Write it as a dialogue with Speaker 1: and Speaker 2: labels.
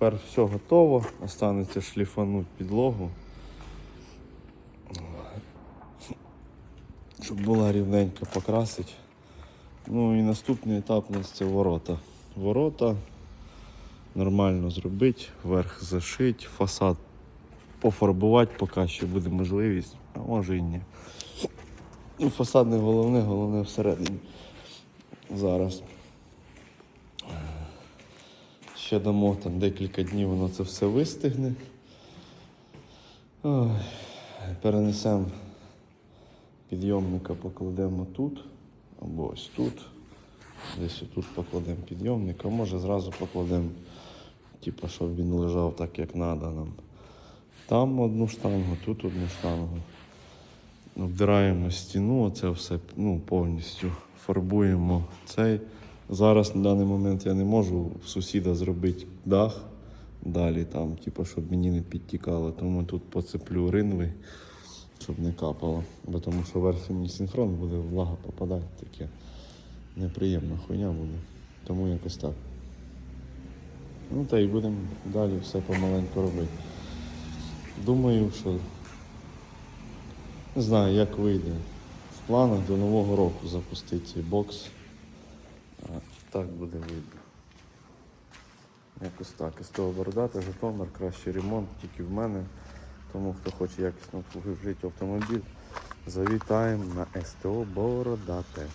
Speaker 1: Тепер все готово. Останеться шліфануть підлогу. Щоб була рівненько покрасить. Ну і наступний етап у нас це ворота. Ворота нормально зробити, верх зашити, фасад пофарбувати, поки ще буде можливість, а може і ні. Ну, фасад не головне, головне всередині. Зараз. Ще дамо там декілька днів, воно це все вистигне. Ой, перенесемо підйомника, покладемо тут або ось тут. Десь отут покладемо підйомник, а може зразу покладемо, типу, щоб він лежав так, як треба нам. Там одну штангу, тут одну штангу. Обдираємо стіну, оце все ну, повністю фарбуємо цей. Зараз на даний момент я не можу в сусіда зробити дах далі, там, типу, щоб мені не підтікало. Тому тут поцеплю ринви, щоб не капало. Бо тому що верхній синхрон буде влага попадати, таке неприємна хуйня буде. Тому якось так. Ну та й будемо далі все помаленьку робити. Думаю, що не знаю, як вийде. В планах до Нового року запустити бокс. Так буде видно. Якось так. СТО Бородати, Житомир, кращий ремонт тільки в мене. Тому хто хоче якісно обслужити автомобіль, завітаємо на СТО Бородате.